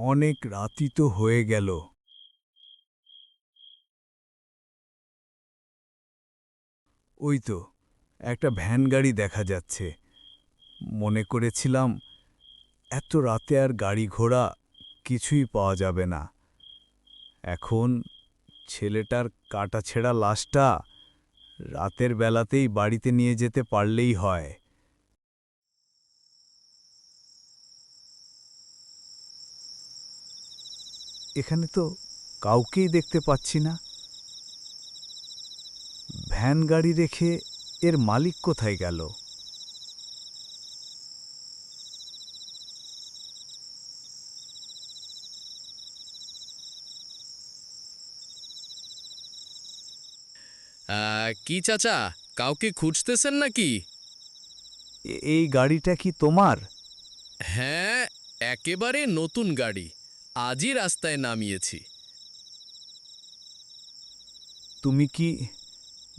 অনেক রাতি তো হয়ে গেল। ওই তো, একটা ভ্যান গাড়ি দেখা যাচ্ছে। মনে করেছিলাম, এত রাতে আর গাড়ি ঘোড়া কিছুই পাওয়া যাবে না। এখন ছেলেটার কাটা ছেঁড়া লাশটা রাতের বেলাতেই বাড়িতে নিয়ে যেতে পারলেই হয়। এখানে তো কাউকেই দেখতে পাচ্ছি না। ভ্যান গাড়ি রেখে এর মালিক কোথায় গেল? কি চাচা কাউকে খুঁজতেছেন নাকি? এই গাড়িটা কি তোমার? হ্যাঁ একেবারে নতুন গাড়ি। আজই রাস্তায় নামিয়েছি। তুমি কি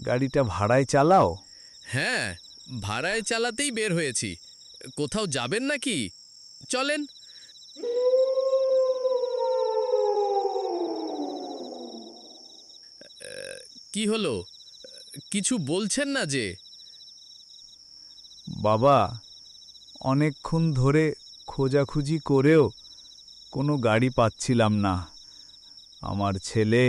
গাড়িটা ভাড়ায় চালাও? হ্যাঁ ভাড়ায় চালাতেই বের হয়েছি। কোথাও যাবেন নাকি? চলেন। কি হলো? কিছু বলছেন না যে? বাবা অনেকক্ষণ ধরে খোঁজাখুঁজি করেও কোনো গাড়ি পাচ্ছিলাম না। আমার ছেলে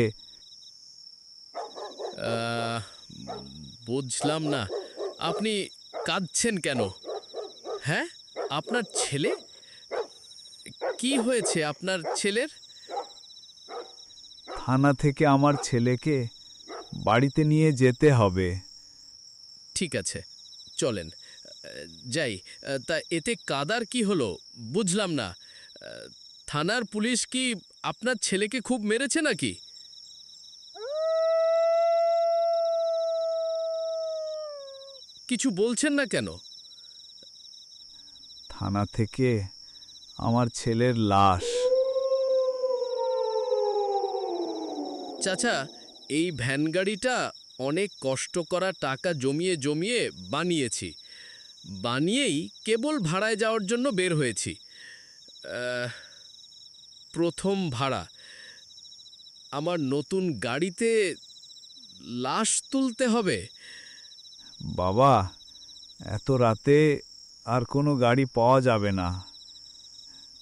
বুঝলাম না। আপনি কাঁদছেন কেন? হ্যাঁ? আপনার ছেলে? কি হয়েছে আপনার ছেলের? থানা থেকে আমার ছেলেকে বাড়িতে নিয়ে যেতে হবে। ঠিক আছে চলেন। যাই তা এতে কাদার কি হলো? বুঝলাম না। থানার পুলিশ কি আপনার ছেলেকে খুব মেরেছে নাকি? কিছু বলছেন না কেন? থানা থেকে আমার ছেলের লাশ। চাচা এই ভ্যান গাড়িটা অনেক কষ্ট করা টাকা জমিয়ে জমিয়ে বানিয়েছি। বানিয়েই কেবল ভাড়ায় যাওয়ার জন্য বের হয়েছি। প্রথম ভাড়া। আমার নতুন গাড়িতে লাশ তুলতে হবে। বাবা এত রাতে আর কোনো গাড়ি পাওয়া যাবে না।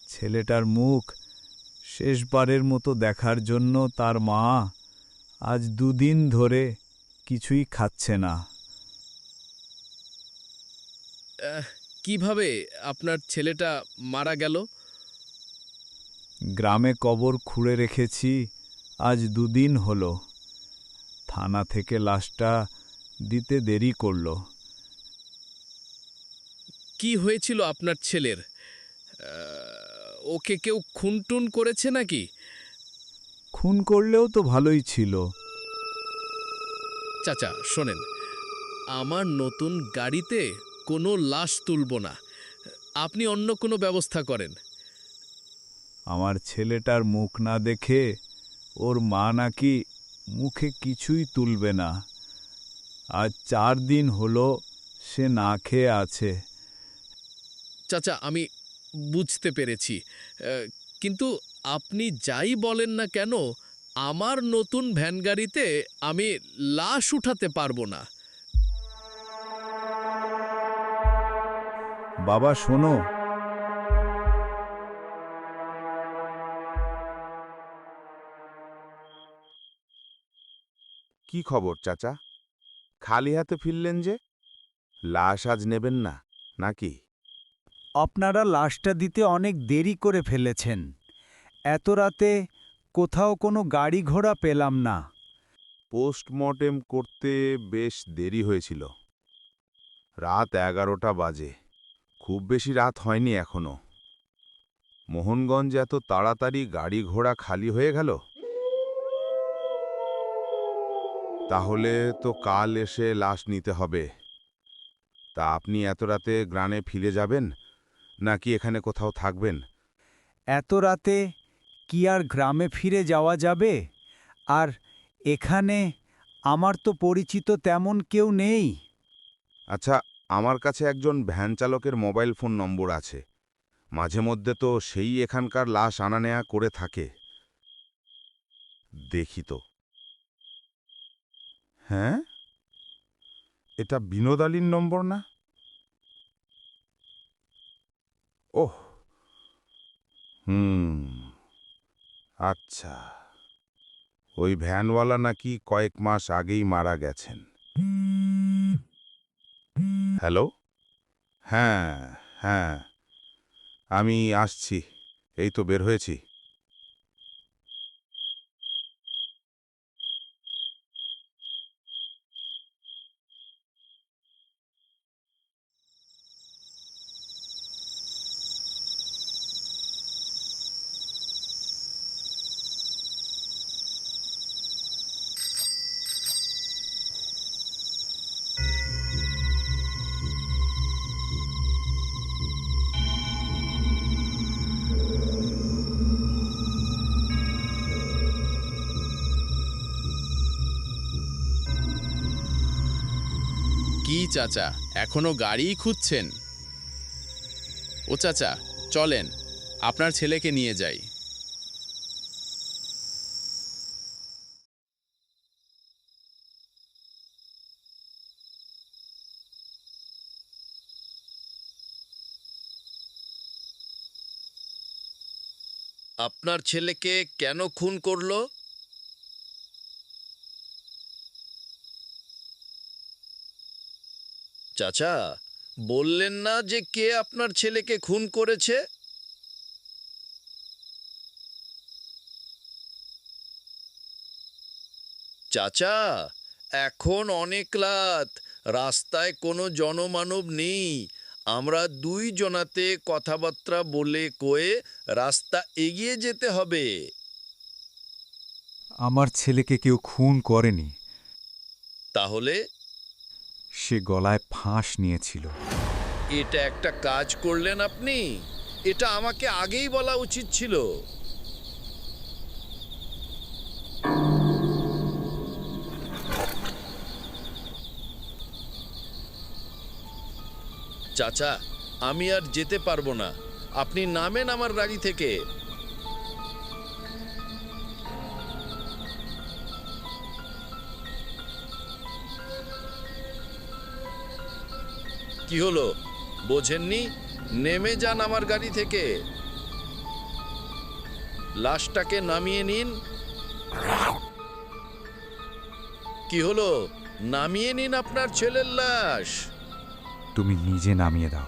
ছেলেটার মুখ শেষবারের মতো দেখার জন্য তার মা আজ দুদিন ধরে কিছুই খাচ্ছে না। কীভাবে আপনার ছেলেটা মারা গেল? গ্রামে কবর খুঁড়ে রেখেছি আজ দুদিন হলো। থানা থেকে লাশটা দিতে দেরি করল। কি হয়েছিল আপনার ছেলের? ওকে কেউ খুনটুন করেছে নাকি? খুন করলেও তো ভালোই ছিল। চাচা শোনেন আমার নতুন গাড়িতে কোনো লাশ তুলব না। আপনি অন্য কোনো ব্যবস্থা করেন। আমার ছেলেটার মুখ না দেখে ওর মা নাকি মুখে কিছুই তুলবে না। আজ চার দিন হলো সে না খেয়ে আছে। চাচা আমি বুঝতে পেরেছি। কিন্তু আপনি যাই বলেন না কেন আমার নতুন ভ্যান গাড়িতে আমি লাশ উঠাতে পারব না। বাবা শোনো কি খবর চাচা? খালি হাতে ফিরলেন যে? লাশ আজ নেবেন না নাকি? আপনারা লাশটা দিতে অনেক দেরি করে ফেলেছেন। এত রাতে কোথাও কোনো গাড়ি ঘোড়া পেলাম না। পোস্টমর্টেম করতে বেশ দেরি হয়েছিল। রাত এগারোটা বাজে। খুব বেশি রাত হয়নি এখনও। মোহনগঞ্জ এত তাড়াতাড়ি গাড়ি ঘোড়া খালি হয়ে গেল? তাহলে তো কাল এসে লাশ নিতে হবে। তা আপনি এত রাতে গ্রামে ফিরে যাবেন নাকি এখানে কোথাও থাকবেন? এত রাতে কি আর গ্রামে ফিরে যাওয়া যাবে? আর এখানে আমার তো পরিচিত তেমন কেউ নেই। আচ্ছা আমার কাছে একজন ভ্যান চালকের মোবাইল ফোন নম্বর আছে। মাঝে মধ্যে তো সেই এখানকার লাশ আনা নেয়া করে থাকে। দেখি তো। হ্যাঁ? এটা বিনোদ আলীর নম্বর না? ওহ, হুম আচ্ছা। ওই ভ্যানওয়ালা নাকি কয়েক মাস আগেই মারা গেছেন। হ্যালো? হ্যাঁ হ্যাঁ। আমি আসছি। এই তো বের হয়েছি। কি, চাচা? এখনও গাড়িই খুঁজছেন? ও চাচা, চলেন, আপনার ছেলেকে নিয়ে যাই। আপনার ছেলেকে কেন খুন করল? চাচা বললেন না যে কে আপনার ছেলেকে খুন করেছে? চাচা এখন অনেক রাত রাস্তায় কোনো জনমানব নেই। আমরা দুই জনাতে কথাবার্তা বলে কয়ে রাস্তা এগিয়ে যেতে হবে। আমার ছেলেকে কেউ খুন করেনি। তাহলে? সে গলায় ফাঁস নিয়েছিল। এটা একটা কাজ করলেন আপনি? এটা আমাকে আগেই বলা উচিত ছিল। চাচা, আমি আর যেতে পারব না। আপনি নামেন আমার গাড়ি থেকে। কি হলো? বোঝেননি? নেমে যান আমার গাড়ি থেকে। লাশটাকে নামিয়ে নিন। কি হলো? নামিয়ে নিন আপনার ছেলের লাশ। তুমি নিজে নামিয়ে দাও।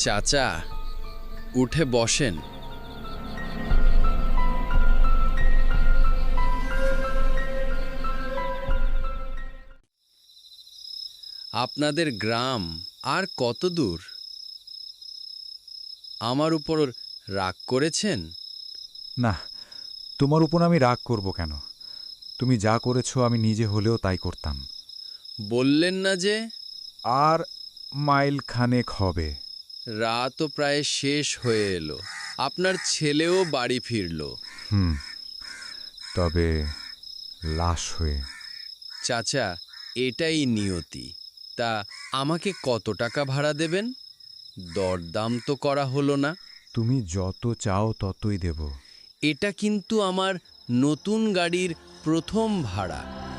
চাচা উঠে বসেন। আপনাদের গ্রাম আর কত দূর? আমার উপর রাগ করেছেন? না তোমার উপর আমি রাগ করব কেন? তুমি যা করেছ আমি নিজে হলেও তাই করতাম। বললেন না যে? আর মাইল খানেক হবে। রাতও প্রায় শেষ হয়ে এলো। আপনার ছেলেও বাড়ি ফিরল। হুম তবে লাশ হয়ে। চাচা এটাই নিয়তি। তা আমাকে কত টাকা ভাড়া দেবেন? দরদাম তো করা হলো না। তুমি যত চাও ততই দেব। এটা কিন্তু আমার নতুন গাড়ির প্রথম ভাড়া।